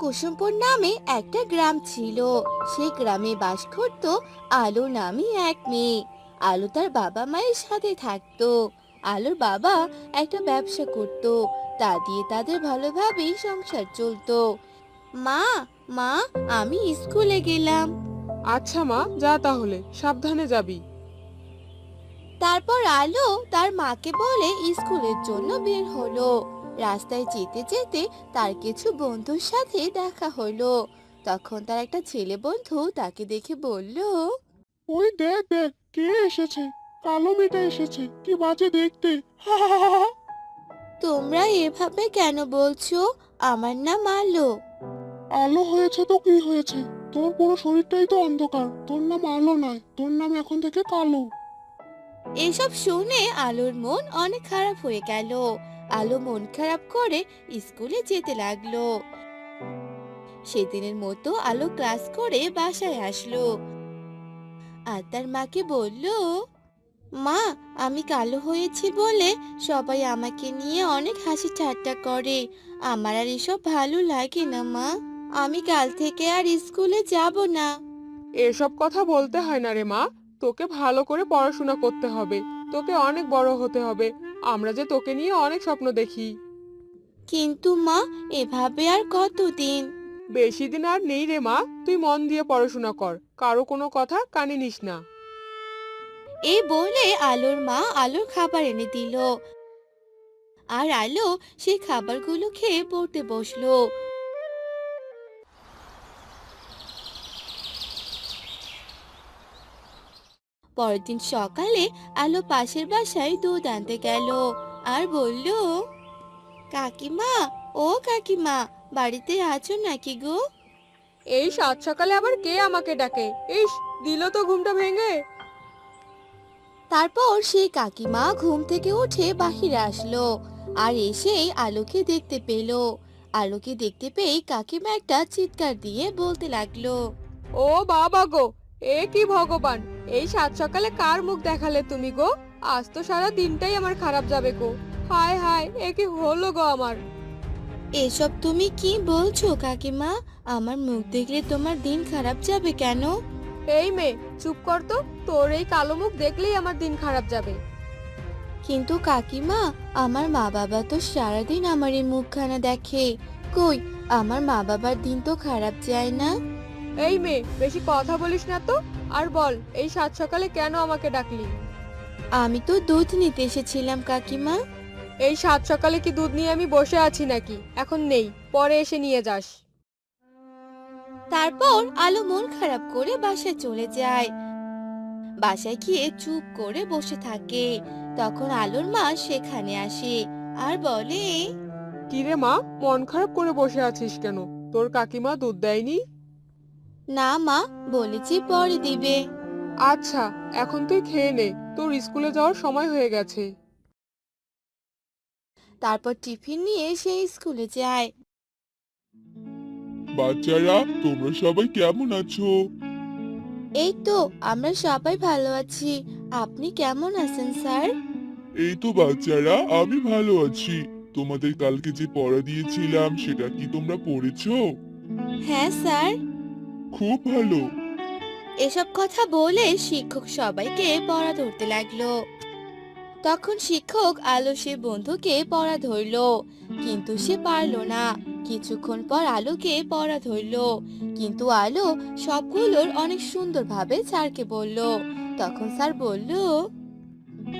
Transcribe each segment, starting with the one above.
কুসুমপুর নামে একটা গ্রাম ছিল। সেই গ্রামে বাস করত আলো নামে এক মেয়ে। আলো তার বাবা মায়ের সাথে থাকতো। আলোর বাবা একটা ব্যবসা করত। তা দিয়ে তাদের ভালোভাবেই সংসার চলতো। মা মা আমি স্কুলে গেলাম। আচ্ছা মা যা তাহলে সাবধানে যাবি। তারপর আলো তার মাকে বলে স্কুলের জন্য বের হলো। রাস্তায় যেতে যেতে তার কিছু বন্ধুর সাথে দেখা হলো। তখন তার একটা ছেলে বন্ধু তাকে দেখে বলল ওই দেখ দেখ কে এসেছে? কালো মেয়েটা এসেছে কি বাজে দেখতে? তোমরা এভাবে কেন বলছো? আমার নাম আলো। আলো হয়েছে তো কি হয়েছে? তোর পুরো শরীরটাই তো অন্ধকার। তোর নাম আলো নয় তোর নাম এখন থেকে কালো। এসব শুনে আলোর মন অনেক খারাপ হয়ে গেল। আলো মন খারাপ করে স্কুলে যেতে লাগল। সেদিনের মতো আলো ক্লাস করে বাসায় আসলো। আর তার মাকে বলল, মা, আমি কালো হয়েছি বলে সবাই আমাকে নিয়ে অনেক হাসি ঠাট্টা করে। আমার আর এসব ভালো লাগে না, মা। আমি কাল থেকে আর স্কুলে যাব না। এসব কথা বলতে হয় না রে মা। তোকে ভালো করে পড়াশোনা করতে হবে। তোকে অনেক বড় হতে হবে। আমরা যে তোকে নিয়ে অনেক স্বপ্ন দেখি। কিন্তু মা এভাবে আর কতদিন? বেশি দিন আর নেই রে মা তুই মন দিয়ে পড়াশোনা কর কারও কোনো কথা কানে নিস না। এই বলে আলোর মা আলোর খাবার এনে দিল। আর আলো সেই খাবারগুলো খেয়ে পড়তে বসল। পরের দিন সকালে আলো পাশের বাসায় দুধ আনতে গেল আর বলল কাকিমা ও কাকিমা বাড়িতে আছো নাকি গো? এই সাত সকালে আবার কে আমাকে ডাকে? ইস দিল তো ঘুমটা ভেঙে। তারপর সেই কাকিমা ঘুম থেকে উঠে বাহিরে আসলো আর এসেই আলোকে দেখতে পেল। আলোকে দেখতে পেয়ে কাকিমা একটা চিৎকার দিয়ে বলতে লাগল ও বাবা গো এ কি ভগবান? এই সাত সকালে কার মুখ দেখালে তুমি গো? আজ তো সারা দিনটাই আমার খারাপ যাবে গো। হায় হায় এ কি হলো গো আমার? এসব তুমি কি বলছো কাকিমা? আমার মুখ দেখলে তোমার দিন খারাপ যাবে কেন? এই মেয়ে চুপ কর তো। তোর এই কালো মুখ দেখলেই আমার দিন খারাপ যাবে। কিন্তু কাকিমা আমার মা বাবা তো সারাদিন আমার এই মুখখানা দেখে। কই আমার মা বাবার দিন তো খারাপ যায় না? এই মেয়ে বেশি কথা বলিস না তো? আর বল এই সাত সকালে কেন আমাকে ডাকলি? আমি তো দুধ নিতে এসেছিলাম কাকিমা। এই সাত সকালে কি দুধ নিয়ে আমি বসে আছি নাকি? এখন নেই পরে এসে নিয়ে যাস। তারপর আলো মন খারাপ করে বাসায় চলে যায়। বাসায় গিয়ে চুপ করে বসে থাকে। তখন আলোর মা সেখানে আসে আর বলে কিরে মা মন খারাপ করে বসে আছিস কেন? তোর কাকিমা দুধ দেয়নি? না মা বলেছি পরে দিবে। আচ্ছা এখন তুই খেয়ে নে তোর স্কুলে যাওয়ার সময় হয়ে গেছে। তারপর টিফিন নিয়ে সে স্কুলে যায়। বাচ্চারা তোমরা সবাই কেমন আছো? এই তো আমরা সবাই ভালো আছি। আপনি কেমন আছেন স্যার? এই তো বাচ্চারা আমি ভালো আছি। তোমাদের কালকে যে পড়া দিয়েছিলাম সেটা কি তোমরা পড়েছো? হ্যাঁ স্যার। খুব ভালো। এসব কথা বলে শিক্ষক সবাইকে পড়া ধরতে লাগল। তখন শিক্ষক আলো সে বন্ধুকে পড়া ধরলো কিন্তু সে পারল না। কিছুক্ষণ পর আলোকে পড়া ধরলো কিন্তু আলো সবগুলোর অনেক সুন্দরভাবে স্যারকে বলল। তখন স্যার বলল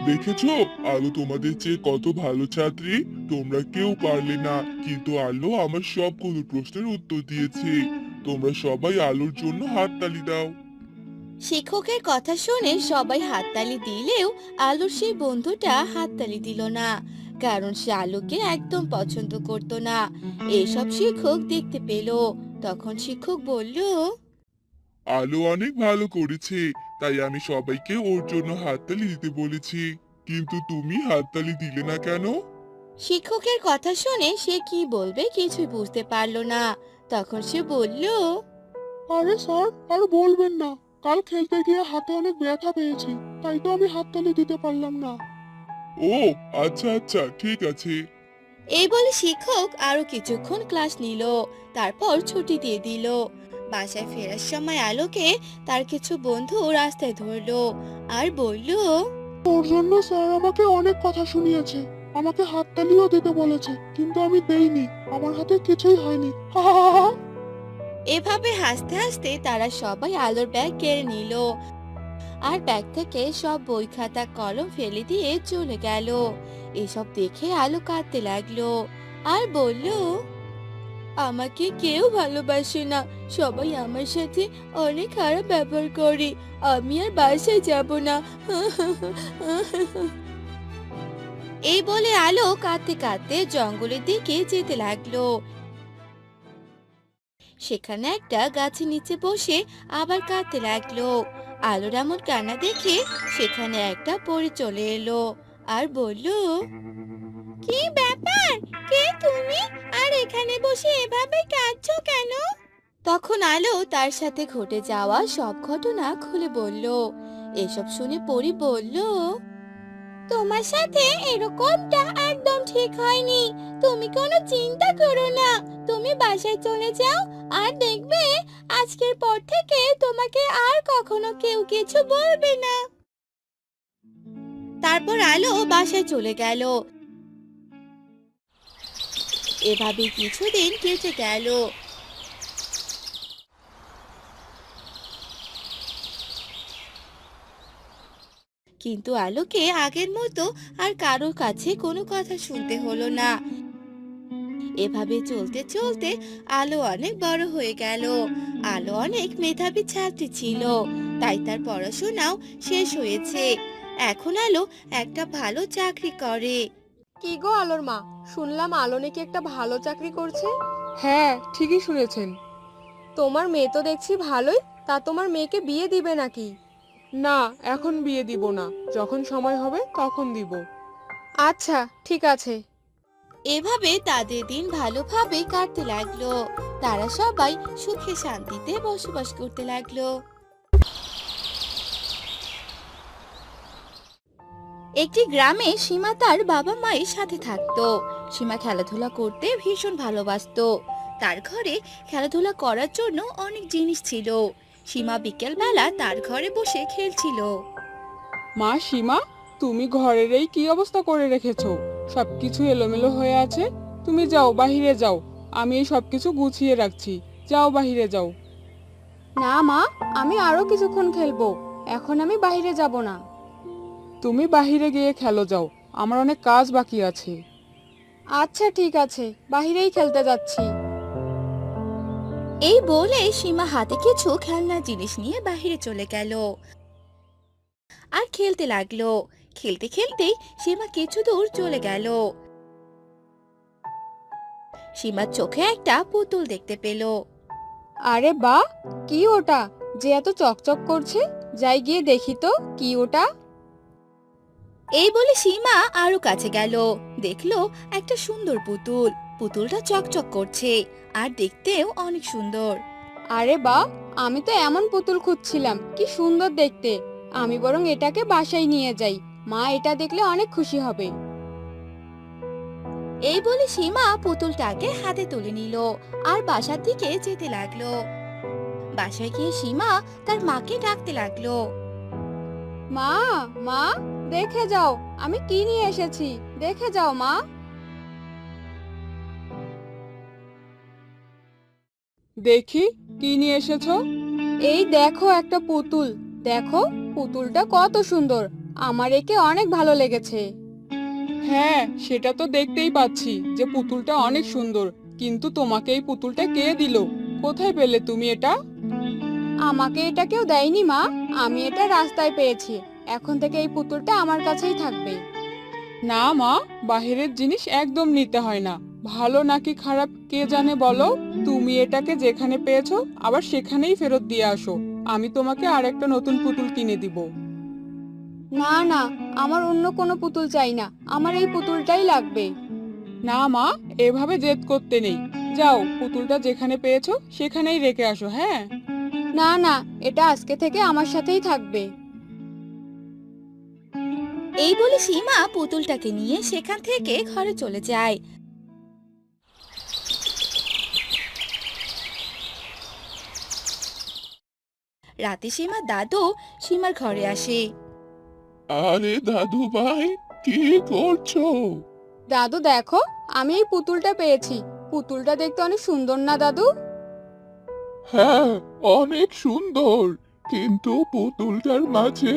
দেখেছ আলো তোমাদের চেয়ে কত ভালো ছাত্রী তোমরা কেউ পারলে না কিন্তু আলো আমার সবগুলো প্রশ্নের উত্তর দিয়েছে। তোমরা সবাই আলোর জন্য হাততালি দাও। শিক্ষকের কথা শুনে সবাই হাততালি দিলেও আলোর সেই বন্ধুটা হাততালি দিল না কারণ সে আলোকে একদম পছন্দ করতো না। এসব শিক্ষক দেখতে পেল তখন শিক্ষক বলল আলো অনেক ভালো করেছে তাই আমি সবাইকে ওর জন্য হাততালি দিতে বলেছি। কিন্তু তুমি হাততালি দিলে না কেন? শিক্ষকের কথা শুনে সে কি বলবে কিছুই বুঝতে পারল না তখন সে বলল আরে স্যার আর বলবেন না। কাল খেলতে গিয়ে হাতে অনেক ব্যথা পেয়েছি তাই তো আমি হাততালি দিতে পারলাম না। ও আচ্ছা আচ্ছা ঠিক আছে। এই বলে শিক্ষক আরও কিছুক্ষণ ক্লাস নিল তারপর ছুটি দিয়ে দিল। বাসায় ফেরার সময় আলোকে তার কিছু বন্ধু রাস্তায় ধরলো আর বলল তোর জন্য স্যার আমাকে অনেক কথা শুনিয়েছে। আমাকে হাততালিও দিতে বলেছে, কিন্তু আমি দেইনি। আমার হাতে কিছুই হয়নি। হা হা হা। এভাবে হাসতে হাসতে তারা সবাই আলোর ব্যাগ কেড়ে নিল। আর ব্যাগ থেকে সব বই খাতা, কলম ফেলে দিয়ে চলে গেল। এসব দেখে আলো কাঁদতে লাগল আর বলল, আমাকে কেউ ভালোবাসে না। সবাই আমার সাথে অনেক খারাপ ব্যবহার করে। আমি আর বাসায় যাব না। এই বলে আলো কাঁদতে কাঁদতে জঙ্গলের দিকে যেতে লাগল। সেখানে একটা গাছের নিচে বসে আবার কাঁদতে লাগল। আলোর এমন কান্না দেখে সেখানে একটা পরি চলে এলো আর বলল, কি ব্যাপার? কে তুমি? আর এখানে বসে এভাবে কাঁদছো কেন? তখন আলো তার সাথে ঘটে যাওয়া সব ঘটনা খুলে বলল। এসব শুনে পরি বলল তোমার সাথে এরকমটা একদম ঠিক হয়নি। তুমি কোনো চিন্তা করো না। তুমি বাসায় চলে যাও আর দেখবে আজকের পর থেকে তোমাকে আর কখনো কেউ কিছু বলবে না। তারপর আলো বাসায় চলে গেল। এভাবে কিছুদিন কেটে গেল। কিন্তু আলোকে আগের মতো আর কারোর কাছে কোনো কথা শুনতে হলো না। এভাবে চলতে চলতে আলো অনেক বড় হয়ে গেল। আলো অনেক মেধাবী ছাত্রী ছিল তাই তার পড়াশোনাও শেষ হয়েছে। এখন আলো একটা ভালো চাকরি করে। কি গো আলোর মা শুনলাম আলো নাকি একটা ভালো চাকরি করছে? হ্যাঁ ঠিকই শুনেছেন। তোমার মেয়ে তো দেখছি ভালোই তা তোমার মেয়েকে বিয়ে দিবে নাকি? না এখন বিয়ে দিব না। যখন সময় হবে তখন দিব। আচ্ছা ঠিক আছে। এভাবে তাদের দিন ভালোভাবে কাটতে লাগল। তারা সবাই সুখে শান্তিতে বসবাস করতে লাগল। একটি গ্রামে সীমা তার বাবা মায়ের সাথে থাকতো। সীমা খেলাধুলা করতে ভীষণ ভালোবাসতো। তার ঘরে খেলাধুলা করার জন্য অনেক জিনিস ছিল। সীমা বিকেলবেলা তার ঘরে বসে খেলছিল। মা সীমা তুমি ঘরের এই কি অবস্থা করে রেখেছো? সবকিছু এলোমেলো হয়ে আছে? তুমি যাও বাহিরে যাও। আমি এই সবকিছু গুছিয়ে রাখছি। যাও বাহিরে যাও। না মা আমি আরও কিছুক্ষণ খেলব। এখন আমি বাইরে যাব না। তুমি বাহিরে গিয়ে খেলো যাও। আমার অনেক কাজ বাকি আছে। আচ্ছা ঠিক আছে। বাহিরেই খেলতে যাচ্ছি। এই বলে সীমা হাতে কিছু খেলনা জিনিস নিয়ে বাইরে চলে গেল। আর খেলতে লাগল। খেলতে খেলতেই সীমা কিছু দূর চলে গেল। সীমার চোখে একটা পুতুল দেখতে পেল। আরে বা কি ওটা? যে এত চকচক করছে? যাই গিয়ে দেখি তো কি ওটা? এই বলে সীমা আরও কাছে গেল। দেখল একটা সুন্দর পুতুল। পুতুলটা চকচক করছে আর দেখতেও অনেক সুন্দর। আরে বা আমি তো এমন পুতুল খুঁজছিলাম কি সুন্দর দেখতে। আমি বরং এটাকে বাসায় নিয়ে যাই মা এটা দেখলে অনেক খুশি হবে। এই বলে সীমা পুতুলটাকে হাতে তুলে নিল আর বাসার দিকে যেতে লাগল। বাসায় গিয়ে সীমা তার মাকে ডাকতে লাগল। মা মা দেখে যাও আমি কি নিয়ে এসেছি দেখে যাও মা। দেখি কি নিয়ে এসেছ? এই দেখো একটা পুতুল। দেখো পুতুলটা কত সুন্দর। আমার একে অনেক ভালো লেগেছে। হ্যাঁ সেটা তো দেখতেই পাচ্ছি যে পুতুলটা অনেক সুন্দর। কিন্তু তোমাকে এই পুতুলটা কে দিল? কোথায় পেলে তুমি এটা? আমাকে এটা কেউ দেয়নি মা। আমি এটা রাস্তায় পেয়েছি। এখন থেকে এই পুতুলটা আমার কাছেই থাকবে। না মা বাহিরের জিনিস একদম নিতে হয় না। ভালো নাকি খারাপ কে জানে বলো? তুমি এটাকে যেখানে পেয়েছ আবার সেখানেই ফেরত দিয়ে আসো। আমি তোমাকে আর একটা নতুন পুতুল কিনে দিব। না না আমার অন্য কোনো পুতুল চাই না। আমার এই পুতুলটাই লাগবে। না মা এভাবে জেদ করতে নেই। যাও পুতুলটা যেখানে পেয়েছ সেখানেই রেখে আসো হ্যাঁ? না না এটা আজকে থেকে আমার সাথেই থাকবে। এই বলে সীমা পুতুলটাকে নিয়ে সেখান থেকে ঘরে চলে যায়। রাতে সীমার দাদু সীমার ঘরে আসে। আরে দাদু ভাই কি করছ? দাদু দেখো আমি এই পুতুলটা পেয়েছি। পুতুলটা দেখতে অনেক সুন্দর না দাদু? হ্যাঁ অনেক সুন্দর কিন্তু পুতুলটার মাঝে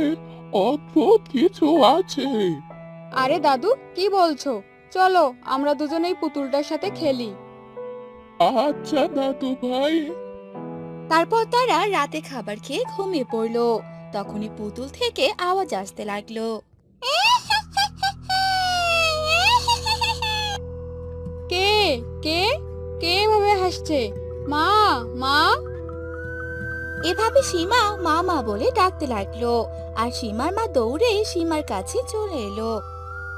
অদ্ভুত কিছু আছে। আরে দাদু কি বলছো? চলো আমরা দুজনে এই পুতুলটার সাথে খেলি। আচ্ছা দাদু ভাই তারপর তারা রাতে খাবার খেয়ে ঘুমিয়ে পড়ল। তখনই পুতুল থেকে আওয়াজ আসতে লাগল। কে? কে? কে এভাবে হাসছে? মা? মা? এভাবে সীমা মা মা বলে ডাকতে লাগল। আর সীমার মা দৌড়ে সীমার কাছে চলে এলো।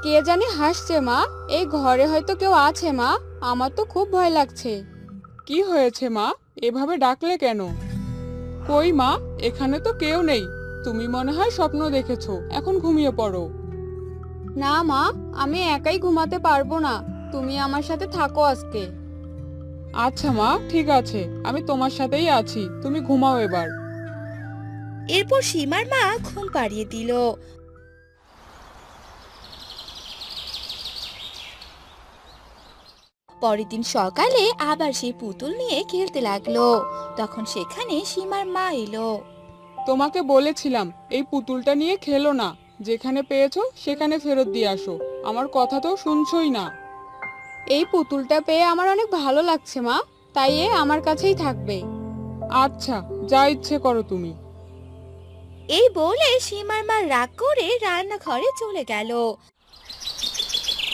কে জানি হাসছে মা। এই ঘরে হয়তো কেউ আছে মা। আমার তো খুব ভয় লাগছে। কি হয়েছে মা? এভাবে ডাকলে কেন? কই মা? এখানে তো কেউ নেই। তুমি মনে হয় স্বপ্ন দেখেছ। এখন ঘুমিয়ে পড়ো। না মা আমি একাই ঘুমাতে পারব না। তুমি আমার সাথে থাকো আজকে। আচ্ছা মা ঠিক আছে। আমি তোমার সাথেই আছি। তুমি ঘুমাও এবার। এরপর সীমার মা ঘুম পাড়িয়ে দিল। পরের দিন সকালে আবার সেই পুতুল নিয়ে খেলতে লাগল। তখন সেখানে সীমার মা এলো। তোমাকে বলেছিলাম এই পুতুলটা নিয়ে খেলো না। যেখানে পেয়েছ সেখানে ফেরত দিয়ে আসো। আমার কথা তো শুনছই না। এই পুতুলটা পেয়ে আমার অনেক ভালো লাগছে মা। তাই এ আমার কাছেই থাকবে। আচ্ছা যা ইচ্ছে করো তুমি। এই বলে সীমার মা রাগ করে রান্নাঘরে চলে গেল।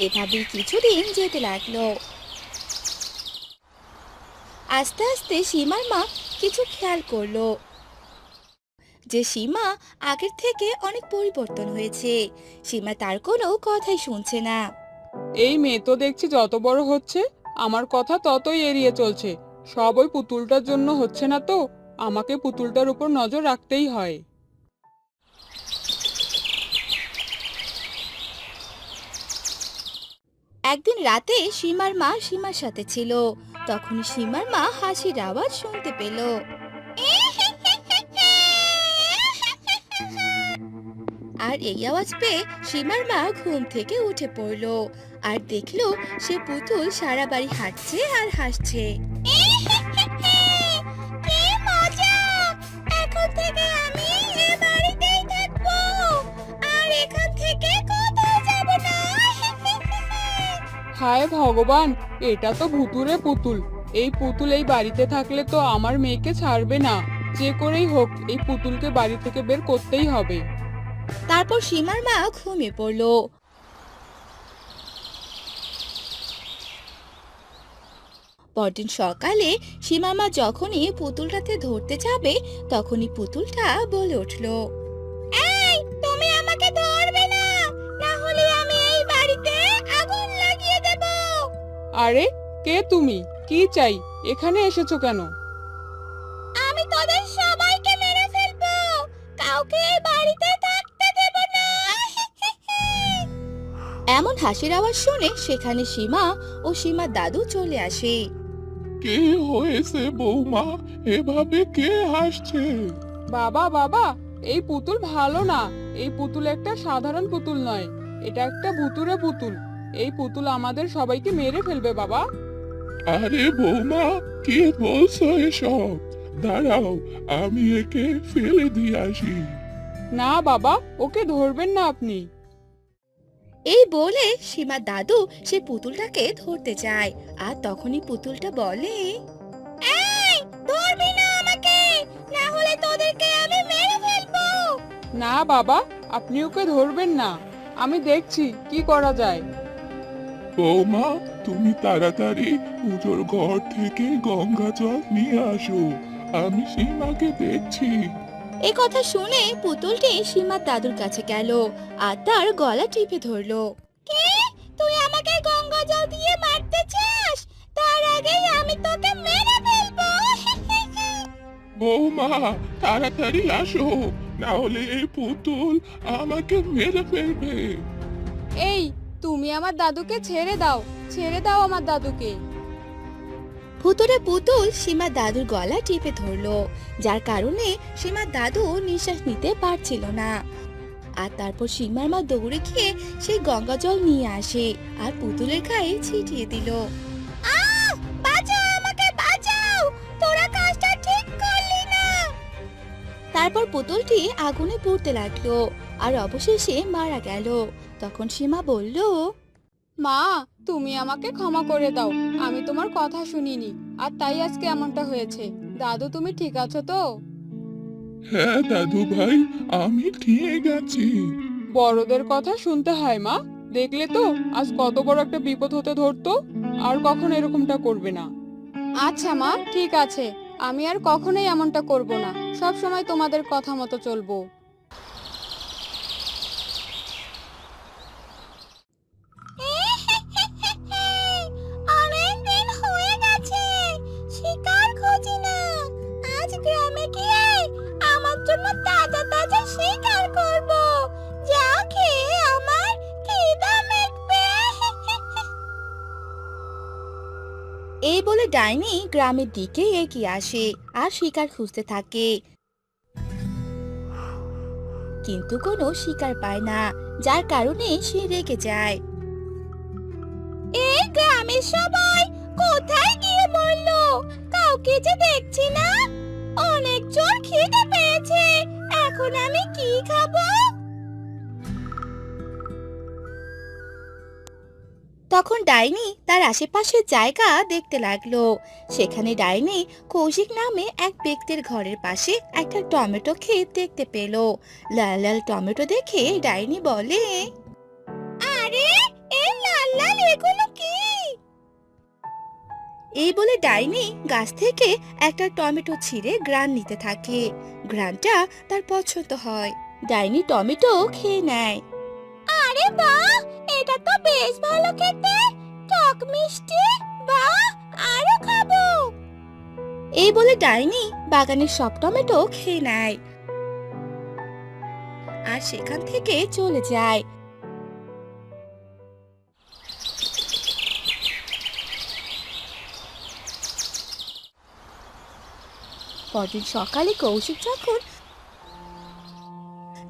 এভাবে কিছুদিন যেতে লাগল। আস্তে আস্তে সীমার মা কিছু খেয়াল করল যে সীমা আগের থেকে অনেক পরিবর্তন হয়েছে। সীমা তার কোনো কথাই শুনছে না। এই মেয়ে তো দেখছি যত বড় হচ্ছে, আমার কথা ততই এড়িয়ে চলছে। সব ওই পুতুলটার জন্য হচ্ছে না তো, আমাকে পুতুলটার উপর নজর রাখতেই হয়। একদিন রাতে সীমার মা সীমার সাথে ছিল। তখন সীমার মা হাসির আওয়াজ শুনতে পেল। আর এই আওয়াজ পেয়ে সীমার মা ঘুম থেকে উঠে পড়ল। আর দেখল সে পুতুল সারা বাড়ি হাঁটছে আর হাসছে। হায় ভগবান, এটা তো ভুতুরে পুতুল। এই পুতুল এই বাড়িতে থাকলে তো আমার মেয়েকে ছাড়বে না। যে করেই হোক, এই পুতুলকে বাড়ি থেকে বের করতেই হবে। তারপর সীমার মা ঘুমিয়ে পড়ল। পরদিন সকালে সীমার মা যখনই পুতুলটাতে ধরতে যাবে, তখনই পুতুলটা বলে উঠল আরে কে তুমি? কি চাই? এখানে এসেছ কেন? আমি তোদের সবাইকে মেরে ফেলব। কাউকে এই বাড়িতে থাকতে দেব না। এমন হাসির আওয়াজ শুনে সেখানে সীমা ও সীমার দাদু চলে আসে। কে হয়েছে বৌমা? এভাবে কে হাসছে? বাবা বাবা এই পুতুল ভালো না। এই পুতুল একটা সাধারণ পুতুল নয়। এটা একটা ভুতুরে পুতুল। এই পুতুল আমাদের সবাইকে মেরে ফেলবে বাবা। আরে বৌমা কি বলছো এসব? দাঁড়াও আমি একে ফেলে দিয়ে আসি। না বাবা ওকে ধরবেন না আপনি। এই বলে সীমা দাদু সে পুতুলটাকে ধরতে যায় আর তখনই পুতুলটা বলে এই ধরবি না আমাকে না হলে তোদেরকে আমি মেরে ফেলব। না বাবা আপনি ওকে ধরবেন না। আমি দেখছি কি করা যায়। বৌমা তুমি তাড়াতাড়ি পুজোর ঘর থেকে গঙ্গা জল নিয়ে আসো। আমি সীমাকে দেখছি। এই কথা শুনে পুতুলটি সীমার দাদুর কাছে গেল আর তার গলা টিপে ধরলো। কে? তুই আমাকে গঙ্গা জল দিয়ে মারতে চাস? তার আগেই আমি তোকে মেরে ফেলব। বৌমা তাড়াতাড়ি আসো। না হলে এই পুতুল আমাকে মেরে ফেলবে। এই তুমি আমার দাদুকে ছেড়ে দাও ছেড়ে দাও আমার দাদুকে। ভুতুরে পুতুল সীমা দাদুর গলা টিপে ধরলো যার কারণে সীমার দাদু নিঃশ্বাস নিতে পারছিল না। আর তারপর সীমার মা দৌড়ে গিয়ে সেই গঙ্গা জল নিয়ে আসে আর পুতুলের গায়ে ছিটিয়ে দিল। বাঁচাও আমাকে বাঁচাও! তোরা কাজটা ঠিক করলি না। তারপর পুতুলটি আগুনে পুড়তে লাগল আর অবশেষে মারা গেল। তখন সীমা বলল মা তুমি আমাকে ক্ষমা করে দাও। আমি তোমার কথা শুনিনি আর তাই আজকে এমনটা হয়েছে। দাদু তুমি ঠিক আছো তো? হ্যাঁ দাদু ভাই আমি ঠিক আছি। বড়দের কথা শুনতে হয় মা। দেখলে তো আজ কত বড় একটা বিপদ হতে ধরতো আর কখন এরকমটা করবে না। আচ্ছা মা ঠিক আছে। আমি আর কখনোই এমনটা করব না। সব সময় তোমাদের কথা মতো চলবো। এই বলে ডাইনি গ্রামের দিকে এগিয়ে আসে আর শিকার খুঁজতে থাকে। কিন্তু কোনো শিকার পায় না, যার কারণে সে রেগে যায়। এই গ্রামের সবাই কোথায় গিয়ে মরলো? কাউকে যে দেখছি না? অনেক জোর খিদে পেয়েছে, এখন আমি কি খাব? তখন ডাইনি তার আশেপাশের জায়গা দেখতে লাগল। সেখানে ডাইনি কৌশিক নামে এক ব্যক্তির ঘরের পাশে একটা টমেটো ক্ষেত দেখতে পেল। লাল লাল টমেটো দেখে ডাইনি বলে, আরে, এই লাল লাল এই বলে ডাইনি গাছ থেকে একটা টমেটো ছিঁড়ে গ্রান নিতে থাকে। গ্রানটা তার পছন্দ হয়। ডাইনি টমেটো খেয়ে নেয়। আরে বাহ! এটা তো বেশ ভালো খেতে। টক মিষ্টি আরও খাব। এই বলে ডাইনি বাগানের সব টমেটো খেয়ে নেয়। আর সেখান থেকে চলে যায়। পরদিন সকালে কৌশিক যখন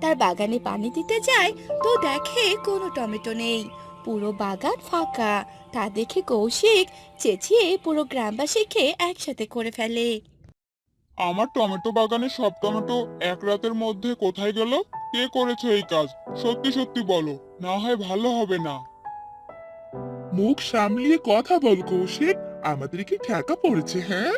তার বাগানে পানি দিতে যায় তো দেখে কোনো টমেটো নেই। পুরো বাগান ফাঁকা। তা দেখে কৌশিক চেঁচিয়ে পুরো গ্রামবাসীকে একসাথে করে ফেলে। আমার টমেটো বাগানের সব টমেটো এক রাতের মধ্যে কোথায় গেল? কে করেছে এই কাজ? সত্যি সত্যি বলো না হয় ভালো হবে না। মুখ সামলিয়ে কথা বল কৌশিক আমাদের কি ঠেকা পড়েছে হ্যাঁ?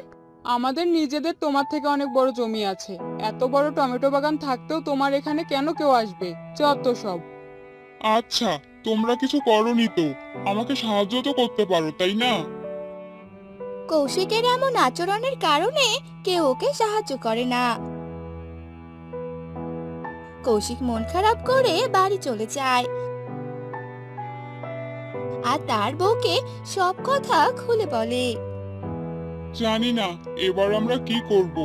আমাদের নিজেদের তোমার থেকে অনেক বড় জমি আছে। এত বড় টমেটো বাগান থাকতেও তোমার এখানে কেন কেউ আসবে? যত সব। আচ্ছা তোমরা কিছু করনি তো। আমাকে সাহায্য তো করতে পারো তাই না? কৌশিকের এমন আচরণের কারণে কেউ ওকে সাহায্য করে না। কৌশিক মন খারাপ করে বাড়ি চলে যায়। আর তার বউকে সব কথা খুলে বলে। জানি না, এবার আমরা কি করব।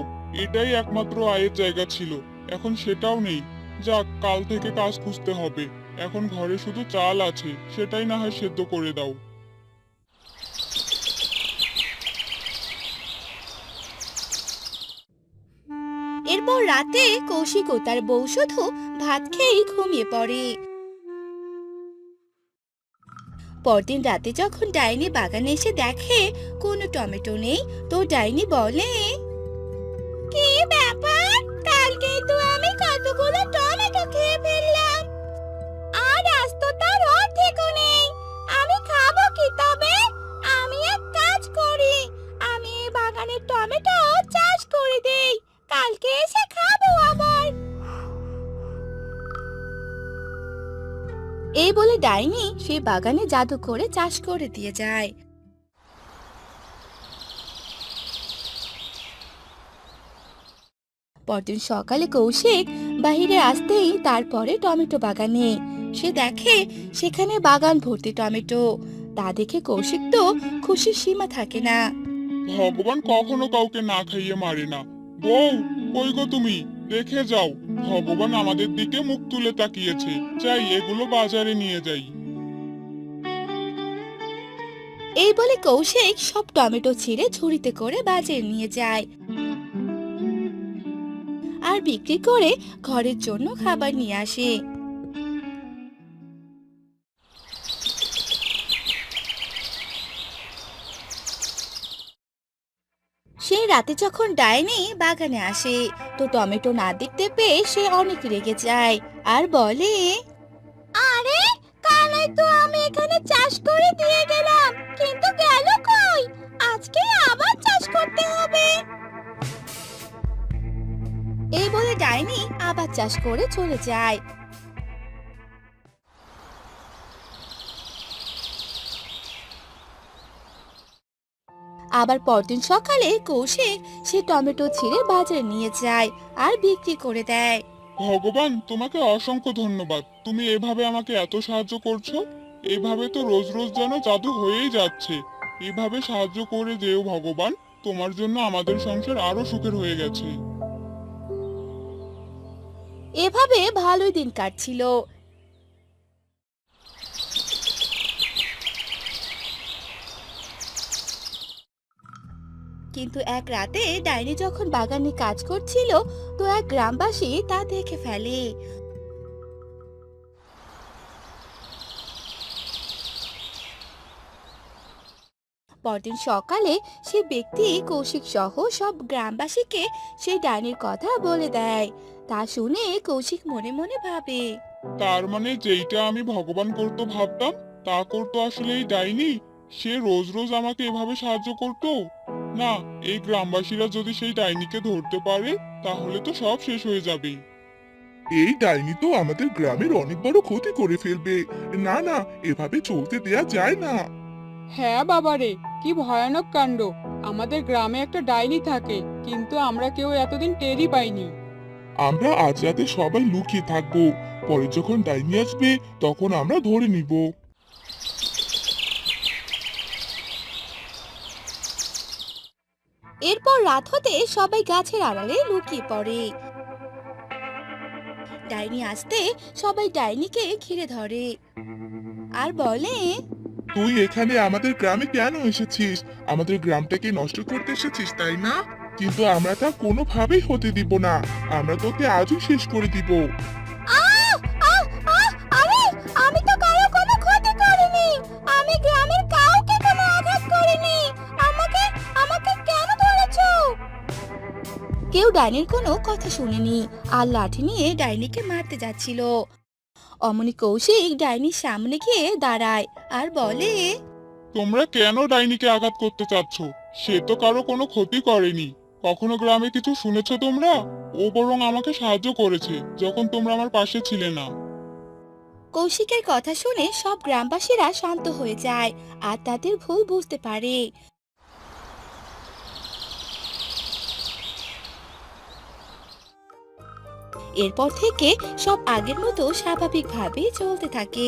এটাই একমাত্র আয়ের জায়গা ছিল, এখন সেটাও নেই। যাক, কাল থেকে কাজ খুঁজতে হবে। এখন ঘরে শুধু চাল আছে, সেটাই না হয় সেদ্ধ করে দাও। এরপর রাতে কৌশিক ও তার বউ শুধু ভাত খেয়েই ঘুমিয়ে পড়ে। পরদিন রাতে যখন ডাইনি বাগানে এসে দেখে কোনো টমেটো নেই তো ডাইনি বলে ডাইনি সেই বাগানে জাদু করে চাষ করে দিয়ে যায়। পরদিন সকালে কৌশিক বাহিরে আসতেই তারপরে টমেটো বাগানে। সে দেখে সেখানে বাগান ভর্তি টমেটো। তা দেখে কৌশিক তো খুশির সীমা থাকে না। ভগবান কখনো কাউকে না খাইয়ে মারে না। বউ, কই গো তুমি? দেখে যাও। ভগবান আমাদের দিকে মুখ তুলে তাকিয়েছে। চাই এগুলো বাজারে নিয়ে যাই। এই বলে কৌশিক সব টমেটো ছিঁড়ে ঝুড়িতে করে বাজারে নিয়ে যায়। আর বিক্রি করে ঘরের জন্য খাবার নিয়ে আসে। সেই রাতে যখন ডাইনি বাগানে আসে তো টমেটো না দেখতে পেয়ে সে অনেক রেগে যায় আর বলে আরে কালাই তো আমি এখানে চাষ করে দিয়ে গেলাম কিন্তু গেল কই? আজকে আবার চাষ করতে হবে। এই বলে ডাইনি আবার চাষ করে চলে যায়। আবার পরদিন সকালে কৌশিক সে টমেটো ছিঁড়ে বাজারে নিয়ে যায় আর বিক্রি করে দেয়। ভগবান তোমাকে অসংখ্য ধন্যবাদ। তুমি এভাবে আমাকে এত সাহায্য করছ। এভাবে তো রোজ রোজ যেন জাদু হয়েই যাচ্ছে। এভাবে সাহায্য করে যেও ভগবান তোমার জন্য আমাদের সংসার আরও সুখের হয়ে গেছে। এভাবে ভালোই দিন কাটছিল। কিন্তু এক রাতে ডাইনি যখন বাগানে কাজ করছিল, তো এক গ্রামবাসী তা দেখে ফেলে। পরদিন সকালে সে ব্যক্তি কৌশিক সহ সব গ্রামবাসীকে সেই ডাইনির কথা বলে দেয়। তা শুনে কৌশিক মনে মনে ভাবে। তার মানে যেইটা আমি ভগবান করতো ভাবতাম, তা করতো আসলে এই ডাইনি? সে রোজ রোজ আমাকে এভাবে সাহায্য করতো? না এই গ্রামবাসীরা যদি সেই ডাইনিকে ধরতে পারে তাহলে তো সব শেষ হয়ে যাবে। এই ডাইনি তো আমাদের গ্রামের অনেক বড় ক্ষতি করে ফেলবে। না না এভাবে চলতে দেয়া যায় না। হ্যাঁ বাবারে কি ভয়ানক কাণ্ড। আমাদের গ্রামে একটা ডাইনি থাকে কিন্তু আমরা কেউ এতদিন টেরই পাইনি। আমরা আজ রাতে সবাই লুকিয়ে থাকব। পরে যখন ডাইনি আসবে তখন আমরা ধরে নিব। এরপর রাত হতে সবাই গাছের আড়ালে লুকিয়ে পড়ে। ডাইনি আসতে সবাই ডাইনিকে ঘিরে ধরে। আর বলে, তুই এখানে আমাদের গ্রামে কেন এসেছিস? আমাদের গ্রামটাকে নষ্ট করতে এসেছিস, তাই না? কিন্তু আমরা তা কোনোভাবেই হতে দিব না। আমরা তোকে আজই শেষ করে দিব। কেউ ডাইনির কোনো কথা শুনেনি আর লাঠি নিয়ে ডাইনিকে মারতে যাচ্ছিল। অমনি কৌশিক ডাইনির সামনে গিয়ে দাঁড়ায় আর বলে তোমরা কেন ডাইনিকে আঘাত করতে চাচ্ছ? সে তো কারও কোনো ক্ষতি করেনি। কখনো গ্রামে কিছু শুনেছো তোমরা? ও বরং আমাকে সাহায্য করেছে যখন তোমরা আমার পাশে ছিলে না। কৌশিকের কথা শুনে সব গ্রামবাসীরা শান্ত হয়ে যায় আর তাদের ভুল বুঝতে পারে। এরপর থেকে সব আগের মতো স্বাভাবিকভাবে চলতে থাকে।